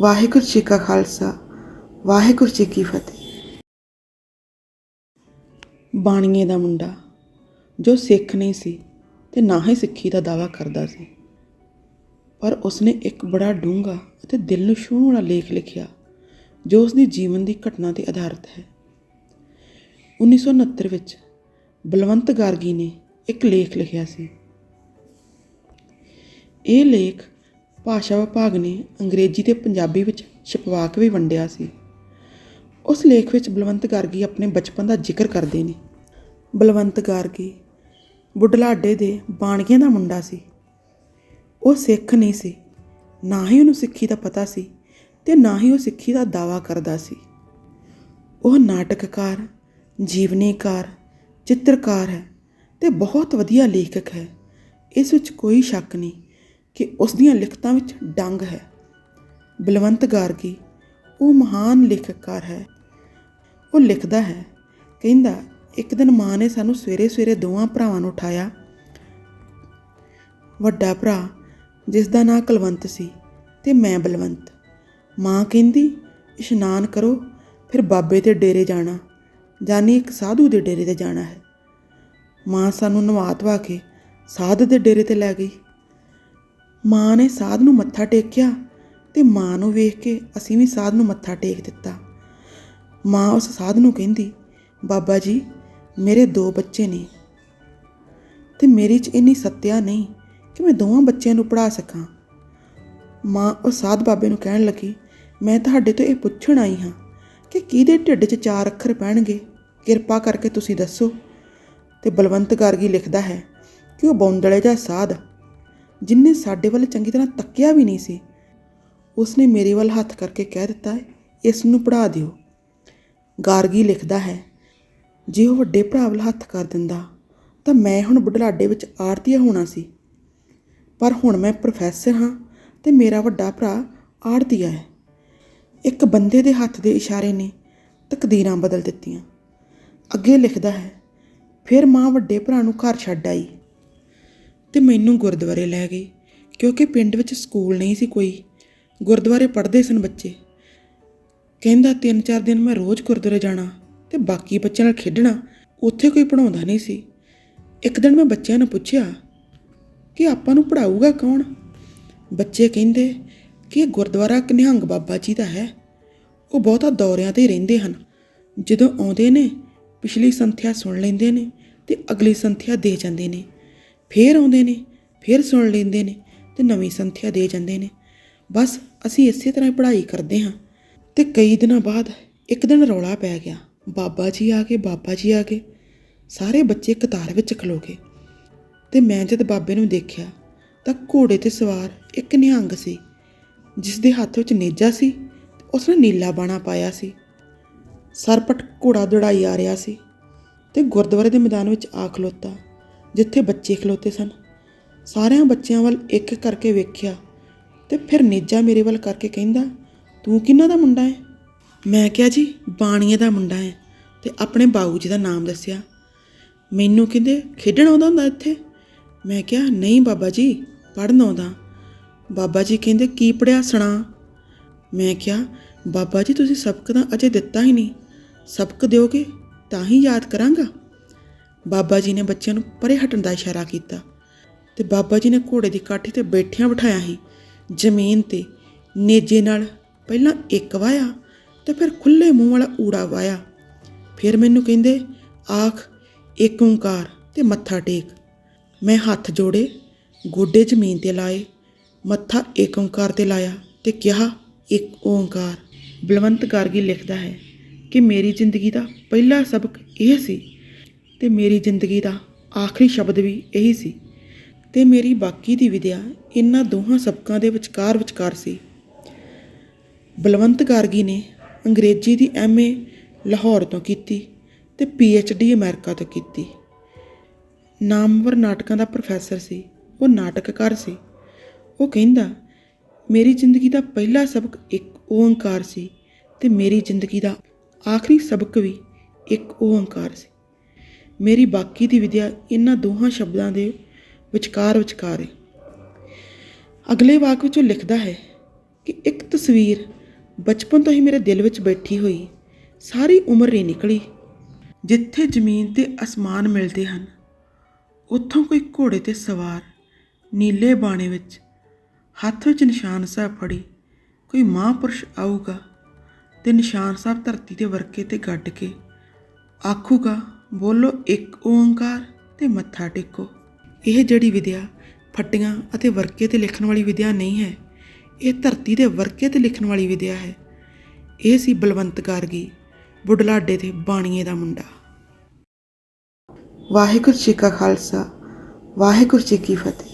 ਵਾਹਿਗੁਰੂ ਜੀ ਕਾ ਖਾਲਸਾ, ਵਾਹਿਗੁਰੂ ਜੀ ਕੀ ਫਤਿਹ। ਬਾਣੀਏ ਦਾ ਮੁੰਡਾ, ਜੋ ਸਿੱਖ ਨਹੀਂ ਸੀ ਤੇ ਨਾ ਹੀ ਸਿੱਖੀ ਦਾ ਦਾਵਾ ਕਰਦਾ ਸੀ। ਪਰ ਉਸਨੇ ਇੱਕ ਬੜਾ ਡੂੰਘਾ ਅਤੇ ਦਿਲ ਨੂੰ ਛੂਹਣ ਵਾਲਾ ਲੇਖ ਲਿਖਿਆ, ਜੋ ਉਸਦੀ ਜੀਵਨ ਦੀ ਘਟਨਾ ਤੇ ਆਧਾਰਿਤ ਹੈ। 1969 ਵਿੱਚ ਬਲਵੰਤ ਗਾਰਗੀ ਨੇ ਇੱਕ ਲੇਖ ਲਿਖਿਆ ਸੀ। ਇਹ ਲੇਖ ਭਾਸ਼ਾ ਵਿਭਾਗ ਨੇ ਅੰਗਰੇਜ਼ੀ ਤੇ ਪੰਜਾਬੀ ਵਿੱਚ ਛਪਵਾ ਕੇ ਵੀ ਵੰਡਿਆ ਸੀ। ਉਸ ਲੇਖ ਵਿੱਚ ਬਲਵੰਤ ਗਾਰਗੀ ਆਪਣੇ ਬਚਪਨ ਦਾ ਜ਼ਿਕਰ ਕਰਦੇ ਨੇ। ਬਲਵੰਤ ਗਾਰਗੀ ਬੁਢਲਾਡੇ ਦੇ ਬਾਣੀਆਂ ਦਾ ਮੁੰਡਾ ਸੀ। ਉਹ ਸਿੱਖ ਨਹੀਂ ਸੀ। ਨਾ ਹੀ ਉਹਨੂੰ ਸਿੱਖੀ ਦਾ ਪਤਾ ਸੀ ਤੇ ਨਾ ਹੀ ਉਹ ਸਿੱਖੀ ਦਾ ਦਾਵਾ ਕਰਦਾ ਸੀ। ਉਹ ਨਾਟਕਕਾਰ, ਜੀਵਨੀਕਾਰ, ਚਿੱਤਰਕਾਰ ਹੈ ਤੇ ਬਹੁਤ ਵਧੀਆ ਲੇਖਕ ਹੈ। ਇਸ ਵਿੱਚ ਕੋਈ ਸ਼ੱਕ ਨਹੀਂ। ਕਿ ਉਸ ਦੀਆਂ ਲਿਖਤਾਂ ਵਿੱਚ ਡੰਗ ਹੈ। ਬਲਵੰਤ ਗਾਰਗੀ, ਉਹ ਮਹਾਨ ਲੇਖਕਕਾਰ ਹੈ। ਉਹ ਲਿਖਦਾ ਹੈ, ਕਹਿੰਦਾ, ਇੱਕ ਦਿਨ ਮਾਂ ਨੇ ਸਾਨੂੰ ਸਵੇਰੇ ਸਵੇਰੇ ਦੋਵਾਂ ਭਰਾਵਾਂ ਨੂੰ ਉਠਾਇਆ। ਵੱਡਾ ਭਰਾ, ਜਿਸ ਦਾ ਨਾਂ ਕੁਲਵੰਤ ਸੀ, ਤੇ ਮੈਂ ਬਲਵੰਤ। ਮਾਂ ਕਹਿੰਦੀ, ਇਸ਼ਨਾਨ ਕਰੋ, ਫਿਰ ਬਾਬੇ ਦੇ ਡੇਰੇ ਜਾਣਾ, ਜਾਨੀ ਇੱਕ ਸਾਧੂ ਦੇ ਡੇਰੇ ਤੇ ਜਾਣਾ ਹੈ। ਮਾਂ ਸਾਨੂੰ ਨਵਾ ਧਵਾ ਕੇ ਸਾਧ ਦੇ ਡੇਰੇ ਤੇ ਲੈ ਗਈ। ਮਾਂ ਨੇ ਸਾਧ ਨੂੰ ਮੱਥਾ ਟੇਕਿਆ ਤੇ ਮਾਂ ਨੂੰ ਵੇਖ ਕੇ ਅਸੀਂ ਵੀ ਸਾਧ ਨੂੰ ਮੱਥਾ ਟੇਕ ਦਿੱਤਾ। ਮਾਂ ਉਸ ਸਾਧ ਨੂੰ ਕਹਿੰਦੀ, ਬਾਬਾ ਜੀ, ਮੇਰੇ ਦੋ ਬੱਚੇ ਨੇ ਤੇ ਮੇਰੇ 'ਚ ਇੰਨੀ ਸੱਤਿਆ ਨਹੀਂ ਕਿ ਮੈਂ ਦੋਵਾਂ ਬੱਚਿਆਂ ਨੂੰ ਪੜ੍ਹਾ ਸਕਾਂ। ਮਾਂ ਉਹ ਸਾਧ ਬਾਬੇ ਨੂੰ ਕਹਿਣ ਲੱਗੀ, ਮੈਂ ਤੁਹਾਡੇ ਤੋਂ ਇਹ ਪੁੱਛਣ ਆਈ ਹਾਂ ਕਿ ਕਿਹਦੇ ਢਿੱਡ 'ਚ ਚਾਰ ਅੱਖਰ ਪੈਣਗੇ? ਕਿਰਪਾ ਕਰਕੇ ਤੁਸੀਂ ਦੱਸੋ। ਤੇ ਬਲਵੰਤ ਗਾਰਗੀ ਲਿਖਦਾ ਹੈ ਕਿ ਉਹ ਬੌਂਦਲੇ ਜਿਹਾ ਸਾਧ ਜਿਨਨੇ ਸਾਡੇ ਵੱਲ ਚੰਗੀ ਤਰ੍ਹਾਂ ਤੱਕਿਆ ਵੀ ਨਹੀਂ ਸੀ, ਉਸਨੇ ਮੇਰੇ ਵੱਲ ਹੱਥ ਕਰਕੇ ਕਹਿ ਦਿੱਤਾ, ਇਸ ਨੂੰ ਪੜਾ ਦਿਓ। ਗਾਰਗੀ ਲਿਖਦਾ ਹੈ, ਜੇ ਉਹ ਵੱਡੇ ਭਰਾ ਵੱਲ ਹੱਥ ਕਰ ਦਿੰਦਾ, ਤਾਂ ਮੈਂ ਹੁਣ ਬੁਢਲਾਡੇ ਵਿੱਚ ਆੜਤੀਆ ਹੋਣਾ ਸੀ। ਪਰ ਹੁਣ ਮੈਂ ਪ੍ਰੋਫੈਸਰ ਹਾਂ ਤੇ ਮੇਰਾ ਵੱਡਾ ਭਰਾ ਆੜਤੀਆ ਹੈ। ਇੱਕ ਬੰਦੇ ਦੇ ਹੱਥ ਦੇ ਇਸ਼ਾਰੇ ਨੇ ਤਕਦੀਰਾਂ ਬਦਲ ਦਿੱਤੀਆਂ। ਅੱਗੇ ਲਿਖਦਾ ਹੈ, ਫਿਰ ਮਾਂ ਵੱਡੇ ਭਰਾ ਨੂੰ ਘਰ ਛੱਡ ਆਈ। ਤੇ ਮੈਨੂੰ ਗੁਰਦੁਆਰੇ ਲੈ ਗਈ ਕਿਉਂਕਿ ਪਿੰਡ ਵਿੱਚ ਸਕੂਲ ਨਹੀਂ ਸੀ ਕੋਈ। ਗੁਰਦੁਆਰੇ ਪੜ੍ਹਦੇ ਸਨ ਬੱਚੇ। ਕਹਿੰਦਾ, ਤਿੰਨ ਚਾਰ ਦਿਨ ਮੈਂ ਰੋਜ਼ ਗੁਰਦੁਆਰੇ ਜਾਣਾ ਤੇ ਬਾਕੀ ਬੱਚਿਆਂ ਨਾਲ ਖੇਡਣਾ, ਉੱਥੇ ਕੋਈ ਪੜਾਉਂਦਾ ਨਹੀਂ ਸੀ। ਇੱਕ ਦਿਨ ਮੈਂ ਬੱਚਿਆਂ ਨੂੰ ਪੁੱਛਿਆ ਕਿ ਆਪਾਂ ਨੂੰ ਪੜਾਊਗਾ ਕੌਣ? ਬੱਚੇ ਕਹਿੰਦੇ ਕਿ ਇਹ ਗੁਰਦੁਆਰਾ ਕਨਿਹੰਗ ਬਾਬਾ ਜੀ ਦਾ ਹੈ। ਉਹ ਬਹੁਤਾ ਦੌਰਿਆਂ ਤੇ ਰਹਿੰਦੇ ਹਨ। ਜਦੋਂ ਆਉਂਦੇ ਨੇ, ਪਿਛਲੀ ਸੰਥਿਆ ਸੁਣ ਲੈਂਦੇ ਨੇ ਤੇ ਅਗਲੀ ਸੰਥਿਆ ਦੇ ਜਾਂਦੇ ਨੇ। ਫੇਰ ਆਉਂਦੇ ਨੇ, ਫੇਰ ਸੁਣ ਲੈਂਦੇ ਨੇ ਤੇ ਨਵੀਂ ਸੰਥਿਆ ਦੇ ਜਾਂਦੇ ਨੇ। ਬਸ ਅਸੀਂ ਇਸੇ ਤਰ੍ਹਾਂ ਹੀ ਪੜ੍ਹਾਈ ਕਰਦੇ ਹਾਂ। ਤੇ ਕਈ ਦਿਨਾਂ ਬਾਅਦ ਇੱਕ ਦਿਨ ਰੌਲਾ ਪੈ ਗਿਆ। ਬਾਬਾ ਜੀ ਆ ਗਏ, ਬਾਬਾ ਜੀ ਆ ਗਏ। ਸਾਰੇ ਬੱਚੇ ਕਤਾਰ ਵਿੱਚ ਖਲੋ ਗਏ। ਤੇ ਮੈਂ ਜਦ ਬਾਬੇ ਨੂੰ ਦੇਖਿਆ ਤਾਂ ਘੋੜੇ ਤੇ ਸਵਾਰ ਇੱਕ ਨਿਹੰਗ ਸੀ ਜਿਸ ਦੇ ਹੱਥ ਵਿੱਚ ਨੇਜਾ ਸੀ ਤੇ ਉਸਨੇ ਨੀਲਾ ਬਾਣਾ ਪਾਇਆ ਸੀ। ਸਰਪਟ ਘੋੜਾ ਦੌੜਾਈ ਆ ਰਿਹਾ ਸੀ ਤੇ ਗੁਰਦੁਆਰੇ ਦੇ ਮੈਦਾਨ ਵਿੱਚ ਆ ਖਲੋਤਾ। ਜਿੱਥੇ ਬੱਚੇ ਖਲੋਤੇ ਸਨ। ਸਾਰਿਆਂ ਬੱਚਿਆਂ ਵੱਲ ਇੱਕ ਇੱਕ ਕਰਕੇ ਵੇਖਿਆ ਤੇ ਫਿਰ ਨੇਜਾ ਮੇਰੇ ਵੱਲ ਕਰਕੇ ਕਹਿੰਦਾ, ਤੂੰ ਕਿਹਨਾਂ ਦਾ ਮੁੰਡਾ ਹੈ? ਮੈਂ ਕਿਹਾ, ਜੀ ਬਾਣੀਏ ਦਾ ਮੁੰਡਾ ਹੈ ਤੇ ਆਪਣੇ ਬਾਊ ਜੀ ਦਾ ਨਾਮ ਦੱਸਿਆ। ਮੈਨੂੰ ਕਹਿੰਦੇ, ਖੇਡਣ ਆਉਂਦਾ ਹੁੰਦਾ ਇੱਥੇ? ਮੈਂ ਕਿਹਾ, ਨਹੀਂ ਬਾਬਾ ਜੀ, ਪੜ੍ਹਨ ਆਉਂਦਾ। ਬਾਬਾ ਜੀ ਕਹਿੰਦੇ, ਕੀ ਪੜਿਆ ਸੁਣਾ? ਮੈਂ ਕਿਹਾ, ਬਾਬਾ ਜੀ, ਤੁਸੀਂ ਸਬਕ ਤਾਂ ਅਜੇ ਦਿੱਤਾ ਹੀ ਨਹੀਂ। ਸਬਕ ਦਿਓਗੇ ਤਾਂ ਹੀ ਯਾਦ ਕਰਾਂਗਾ? ਬਾਬਾ ਜੀ ਨੇ ਬੱਚਿਆਂ ਨੂੰ ਪਰੇ ਹਟਣ ਦਾ ਇਸ਼ਾਰਾ ਕੀਤਾ ਤੇ ਬਾਬਾ ਜੀ ਨੇ ਘੋੜੇ ਦੀ ਕਾਠੀ ਤੇ ਬੈਠਿਆਂ ਬਿਠਾਇਆ ਹੀ ਜ਼ਮੀਨ ਤੇ ਨੇਜੇ ਨਾਲ ਪਹਿਲਾਂ ਇੱਕ ਵਾਇਆ ਤੇ ਫਿਰ ਖੁੱਲੇ ਮੂੰਹ ਵਾਲਾ ਊੜਾ ਵਾਇਆ ਫਿਰ ਮੈਨੂੰ ਕਹਿੰਦੇ, ਆਖ, ਇੱਕ ਓੰਕਾਰ ਤੇ ਮੱਥਾ ਟੇਕ। ਮੈਂ ਹੱਥ ਜੋੜੇ, ਗੋਡੇ ਜ਼ਮੀਨ ਤੇ ਲਾਏ, ਮੱਥਾ ਇੱਕ ਓੰਕਾਰ ਤੇ ਲਾਇਆ ਤੇ ਕਿਹਾ, ਇੱਕ ਓੰਕਾਰ। ਬਲਵੰਤ ਗਾਰਗੀ ਲਿਖਦਾ ਹੈ ਕਿ ਮੇਰੀ ਜ਼ਿੰਦਗੀ ਦਾ ਪਹਿਲਾ ਸਬਕ ਇਹ ਸੀ ਤੇ ਮੇਰੀ ਜ਼ਿੰਦਗੀ ਦਾ ਆਖਰੀ ਸ਼ਬਦ ਵੀ ਇਹੀ ਸੀ। ਤੇ ਮੇਰੀ ਬਾਕੀ ਦੀ ਵਿਦਿਆ ਇਹਨਾਂ ਦੋਹਾਂ ਸਬਕਾਂ ਦੇ ਵਿਚਕਾਰ ਵਿਚਕਾਰ ਸੀ। ਬਲਵੰਤ ਗਾਰਗੀ ਨੇ ਅੰਗਰੇਜ਼ੀ ਦੀ ਐਮਏ ਲਾਹੌਰ ਤੋਂ ਕੀਤੀ ਤੇ ਪੀਐਚਡੀ ਅਮਰੀਕਾ ਤੋਂ ਕੀਤੀ। ਨਾਮਵਰ ਨਾਟਕਾਂ ਦਾ ਪ੍ਰੋਫੈਸਰ ਸੀ, ਉਹ ਨਾਟਕਕਾਰ ਸੀ। ਉਹ ਕਹਿੰਦਾ, ਮੇਰੀ ਜ਼ਿੰਦਗੀ ਦਾ ਪਹਿਲਾ ਸਬਕ ਇੱਕ ਓੰਕਾਰ ਸੀ ਤੇ ਮੇਰੀ ਜ਼ਿੰਦਗੀ ਦਾ ਆਖਰੀ ਸਬਕ ਵੀ ਇੱਕ ਓੰਕਾਰ ਸੀ। ਮੇਰੀ ਬਾਕੀ ਦੀ ਵਿਦਿਆ ਇਹਨਾਂ ਦੋਹਾਂ ਸ਼ਬਦਾਂ ਦੇ ਵਿਚਕਾਰ ਵਿਚਕਾਰ ਹੈ। ਅਗਲੇ ਵਾਕ ਵਿੱਚ ਉਹ ਲਿਖਦਾ ਹੈ ਕਿ ਇੱਕ ਤਸਵੀਰ ਬਚਪਨ ਤੋਂ ਹੀ ਮੇਰੇ ਦਿਲ ਵਿੱਚ ਬੈਠੀ ਹੋਈ ਸਾਰੀ ਉਮਰ ਨਹੀਂ ਨਿਕਲੀ, ਜਿੱਥੇ ਜ਼ਮੀਨ ਤੇ ਅਸਮਾਨ ਮਿਲਦੇ ਹਨ, ਉੱਥੋਂ ਕੋਈ ਘੋੜੇ ਤੇ ਸਵਾਰ ਨੀਲੇ ਬਾਣੇ ਵਿੱਚ ਹੱਥ ਵਿੱਚ ਨਿਸ਼ਾਨ ਸਾਹਿਬ ਫੜੀ, ਕੋਈ ਮਹਾਂਪੁਰਸ਼ ਆਊਗਾ ਤੇ ਨਿਸ਼ਾਨ ਸਾਹਿਬ ਧਰਤੀ ਦੇ ਵਰਕੇ ਤੇ ਗੱਡ ਕੇ ਆਖੂਗਾ ਬੋਲੋ ਇੱਕ ਓੰਕਾਰ ਤੇ ਮੱਥਾ ਟੇਕੋ। ਇਹ ਜਿਹੜੀ ਵਿਦਿਆ, ਫੱਟੀਆਂ ਅਤੇ ਵਰਕੇ ਤੇ ਲਿਖਣ ਵਾਲੀ ਵਿਦਿਆ ਨਹੀਂ ਹੈ। ਇਹ ਧਰਤੀ ਦੇ ਵਰਕੇ ਤੇ ਲਿਖਣ ਵਾਲੀ ਵਿਦਿਆ ਹੈ। ਇਹ ਸੀ ਬਲਵੰਤ ਗਾਰਗੀ ਬੁਢਲਾਡੇ ਦੇ ਬਾਣੀਏ ਦਾ ਮੁੰਡਾ। ਵਾਹਿਗੁਰੂ ਜੀ ਕਾ ਖਾਲਸਾ, ਵਾਹਿਗੁਰੂ ਜੀ ਕੀ ਫਤਿਹ।